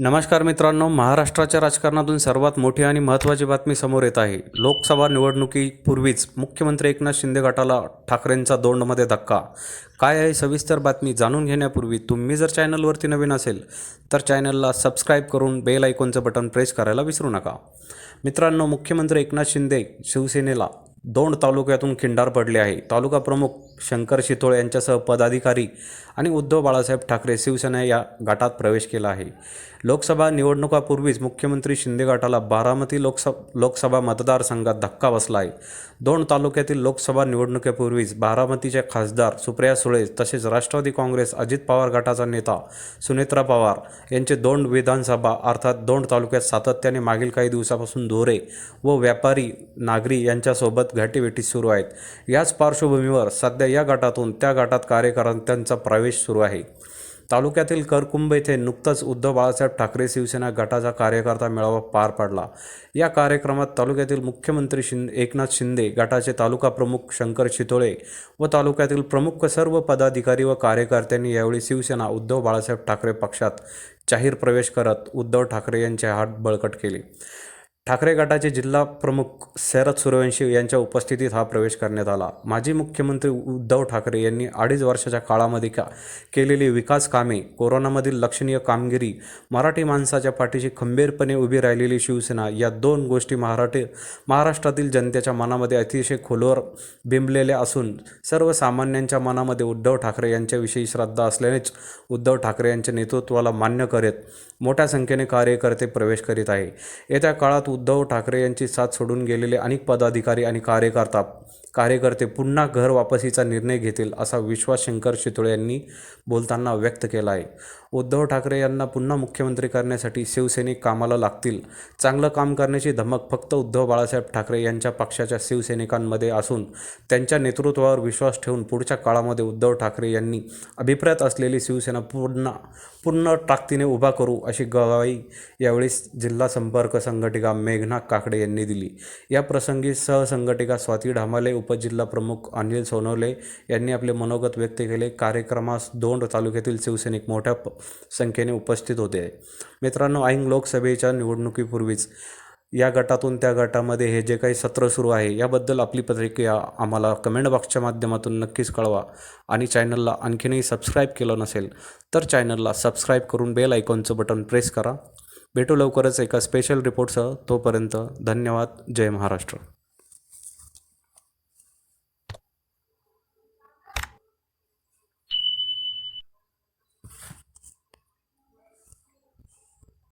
नमस्कार मित्रांनो महाराष्ट्राच्या राजकारणातून सर्वात मोठी आणि महत्त्वाची बातमी समोर येत आहे. लोकसभा निवडणुकीपूर्वीच मुख्यमंत्री एकनाथ शिंदे गटाला ठाकरेंचा दोंडमध्ये धक्का. काय आहे सविस्तर बातमी जाणून घेण्यापूर्वी तुम्ही जर चॅनलवरती नवीन असेल तर चॅनलला सबस्क्राईब करून बेल आयकॉनचं बटन प्रेस करायला विसरू नका. मित्रांनो मुख्यमंत्री एकनाथ शिंदे शिवसेनेला दोंड तालुक्यातून खिंडार पडले आहे. तालुका प्रमुख शंकर शितोळे यांच्यासह पदाधिकारी आणि उद्धव बाळासाहेब ठाकरे शिवसेना या गटात प्रवेश केला आहे. लोकसभा निवडणुकापूर्वीच मुख्यमंत्री शिंदे गटाला बारामती लोकसभा लोकसभा मतदारसंघात धक्का बसला आहे. दोन तालुक्यातील लोकसभा निवडणुकीपूर्वीच बारामतीचे खासदार सुप्रिया सुळे तसेच राष्ट्रवादी काँग्रेस अजित पवार गटाचा नेता सुनेत्रा पवार यांचे दोन विधानसभा अर्थात दोंड तालुक्यात सातत्याने मागील काही दिवसापासून धोरे व व्यापारी नागरी यांच्यासोबत घाटीभेटी सुरू आहेत. याच पार्श्वभूमीवर सध्या या गटातून त्या गटात कार्यकर्त्यांचा प्रवेश सुरू आहे. तालुक्यातील करकुंभ येथे नुकताच उद्धव बाळासाहेब ठाकरे शिवसेना गटाचा कार्यकर्ता मेळावा पार पडला. या कार्यक्रमात तालुक्यातील मुख्यमंत्री शिंदे एकनाथ शिंदे गटाचे तालुका प्रमुख शंकर शितोळे व तालुक्यातील प्रमुख सर्व पदाधिकारी व कार्यकर्त्यांनी यावेळी शिवसेना उद्धव बाळासाहेब ठाकरे पक्षात जाहीर प्रवेश करत उद्धव ठाकरे यांचे हात बळकट केले. ठाकरे गटाचे जिल्हा प्रमुख शरद सूर्यवंशी यांच्या उपस्थितीत हा प्रवेश करण्यात आला. माजी मुख्यमंत्री उद्धव ठाकरे यांनी अडीच वर्षाच्या काळामध्ये का केलेली विकास कामे कोरोनामधील लक्षणीय कामगिरी मराठी माणसाच्या पाठीशी खंबीरपणे उभी राहिलेली शिवसेना या दोन गोष्टी मराठी महाराष्ट्रातील जनतेच्या मनामध्ये अतिशय खोलवर बिंबलेल्या असून सर्वसामान्यांच्या मनामध्ये उद्धव ठाकरे यांच्याविषयी श्रद्धा असल्यानेच उद्धव ठाकरे यांच्या नेतृत्वाला मान्य करत मोठ्या संख्येने कार्यकर्ते प्रवेश करीत आहे. येत्या काळात उद्धव ठाकरे यांची साथ सोडून गेलेले अनेक पदाधिकारी आणि कार्यकर्ता कार्यकर्ते पुन्हा घर वापसीचा निर्णय घेतील असा विश्वास शंकर शितोळे यांनी बोलताना व्यक्त केला आहे उद्धव ठाकरे यांना पुन्हा मुख्यमंत्री करण्यासाठी शिवसैनिक कामाला लागतील. चांगलं काम करण्याची धमक फक्त उद्धव बाळासाहेब ठाकरे यांच्या पक्षाच्या शिवसैनिकांमध्ये असून त्यांच्या नेतृत्वावर विश्वास ठेवून पुढच्या काळामध्ये उद्धव ठाकरे यांनी अभिप्रायात असलेली शिवसेना पुन्हा पूर्ण ताकदीने उभा करू अशी गवाई यावेळी जिल्हा संपर्क संघटिका मेघना काकडे यांनी दिली. या प्रसंगी सहसंघटिका स्वाती ढामाले उप प्रमुख अनिल सोनवले यांनी आपले मनोगत व्यक्त केले. कार्यक्रमास दोंड तालुक्यातील शिवसैनिक मोठ्या संख्येने उपस्थित होते. मित्रांनो ऐन लोकसभेच्या निवडणुकीपूर्वीच या गटातून त्या गटामध्ये हे जे काही सत्र सुरू आहे याबद्दल आपली प्रतिक्रिया आम्हाला कमेंट बॉक्सच्या माध्यमातून नक्कीच कळवा. आणि चॅनलला आणखीनही सबस्क्राईब केलं नसेल तर चॅनलला सबस्क्राईब करून बेल आयकॉनचं बटन प्रेस करा. भेटू लवकरच एका स्पेशल रिपोर्टसह. तोपर्यंत धन्यवाद. जय महाराष्ट्र.